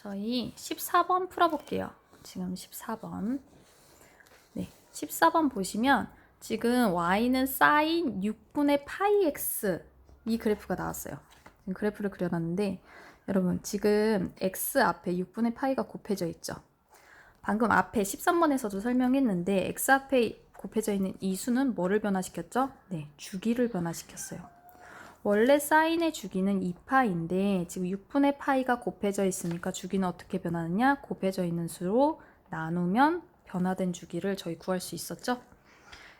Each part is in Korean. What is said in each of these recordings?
저희 14번 풀어볼게요. 지금 14번. 네, 14번 보시면 지금 y는 사인 6분의 파이 x 이 그래프가 나왔어요. 그래프를 그려놨는데 여러분 지금 x 앞에 6분의 파이가 곱해져 있죠. 방금 앞에 13번에서도 설명했는데 x 앞에 곱해져 있는 이 수는 뭐를 변화시켰죠? 네, 주기를 변화시켰어요. 원래 사인의 주기는 2파인데 지금 6분의 파이가 곱해져 있으니까 주기는 어떻게 변하느냐? 곱해져 있는 수로 나누면 변화된 주기를 저희 구할 수 있었죠?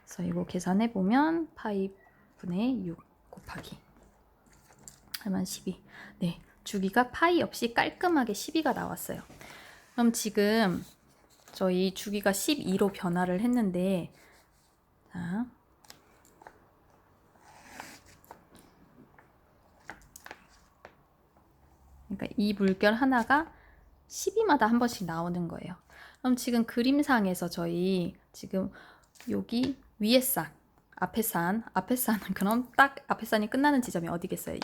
그래서 이거 계산해 보면 파이 분의 6 곱하기 하면 12. 네, 주기가 파이 없이 깔끔하게 12가 나왔어요. 그럼 지금 저희 주기가 12로 변화를 했는데 자, 그러니까 이 물결 하나가 12마다 한 번씩 나오는 거예요. 그럼 지금 그림상에서 저희 지금 여기 위에 산, 앞에 산, 앞에 산은 그럼 딱 앞에 산이 끝나는 지점이 어디겠어요?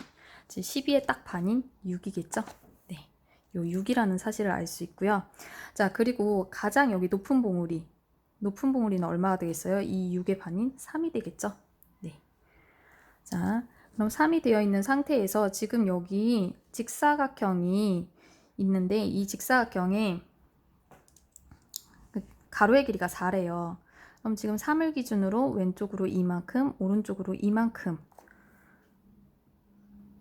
지금 12의 딱 반인 6이겠죠? 네. 요 6이라는 사실을 알 수 있고요. 자, 그리고 가장 여기 높은 봉우리, 높은 봉우리는 얼마가 되겠어요? 이 6의 반인 3이 되겠죠? 네. 자, 그럼 3이 되어 있는 상태에서 지금 여기 직사각형이 있는데 이 직사각형에 그 가로의 길이가 4래요. 그럼 지금 3을 기준으로 왼쪽으로 이만큼, 오른쪽으로 이만큼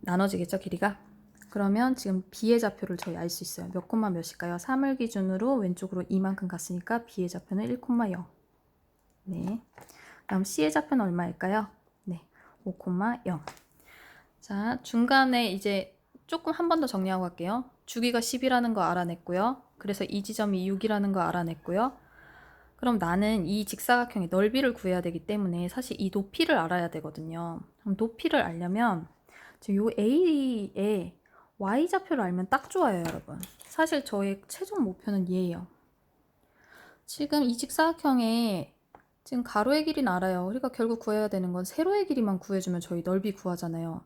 나눠지겠죠, 길이가? 그러면 지금 B의 좌표를 저희 알 수 있어요. 몇 콤마 몇일까요? 3을 기준으로 왼쪽으로 이만큼 갔으니까 B의 좌표는 1,0. 네. 다음 C의 좌표는 얼마일까요? 네. 5,0. 자, 중간에 이제 조금 한 번 더 정리하고 갈게요. 주기가 10이라는 거 알아냈고요. 그래서 이 지점이 6이라는 거 알아냈고요. 그럼 나는 이 직사각형의 넓이를 구해야 되기 때문에 사실 이 높이를 알아야 되거든요. 그럼 높이를 알려면 지금 요 A의 Y좌표를 알면 딱 좋아요, 여러분. 사실 저의 최종 목표는 얘예요. 지금 이 직사각형의 지금 가로의 길이는 알아요. 그러니까 결국 구해야 되는 건 세로의 길이만 구해주면 저희 넓이 구하잖아요.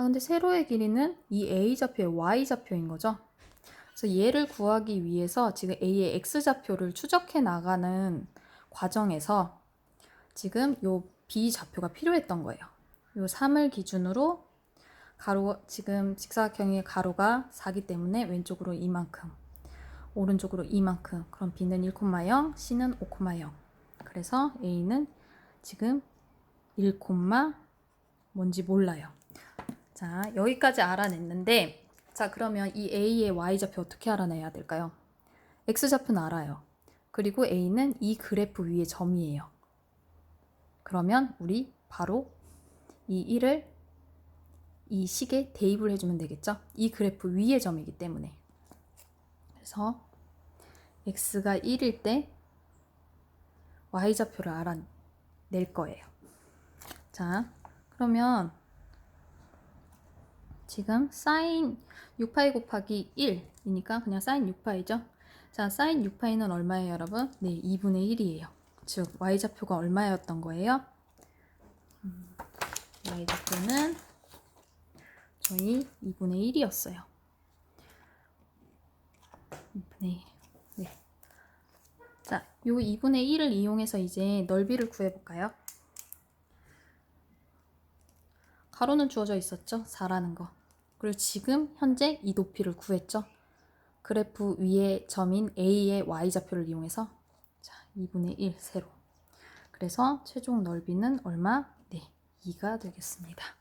아, 근데 세로의 길이는 이 A좌표의 Y좌표인 거죠. 그래서 얘를 구하기 위해서 지금 A의 X좌표를 추적해 나가는 과정에서 지금 요 B좌표가 필요했던 거예요. 요 3을 기준으로 가로 지금 직사각형의 가로가 4기 때문에 왼쪽으로 이만큼 오른쪽으로 이만큼 그럼 B는 1,0 C는 5,0 그래서 A는 지금 1, 뭔지 몰라요. 자, 여기까지 알아냈는데, 자, 그러면 이 A의 Y좌표 어떻게 알아내야 될까요? X좌표는 알아요. 그리고 A는 이 그래프 위의 점이에요. 그러면 우리 바로 이 1을 이 식에 대입을 해주면 되겠죠? 이 그래프 위의 점이기 때문에. 그래서 X가 1일 때 Y좌표를 알아낼 거예요. 자, 그러면 지금 사인 6파이 곱하기 1이니까 그냥 사인 6파이죠. 자, 사인 6파이는 얼마예요, 여러분? 네, 2분의 1이에요. 즉, y좌표가 얼마였던 거예요? 음, y좌표는 저희 2분의 1이었어요. 2분의 1. 네. 자, 요 2분의 1을 이용해서 이제 넓이를 구해볼까요? 가로는 주어져 있었죠? 4라는 거. 그리고 지금 현재 이 높이를 구했죠. 그래프 위에 점인 A의 Y좌표를 이용해서 자, 2분의 1 세로. 그래서 최종 넓이는 얼마? 네, 2가 되겠습니다.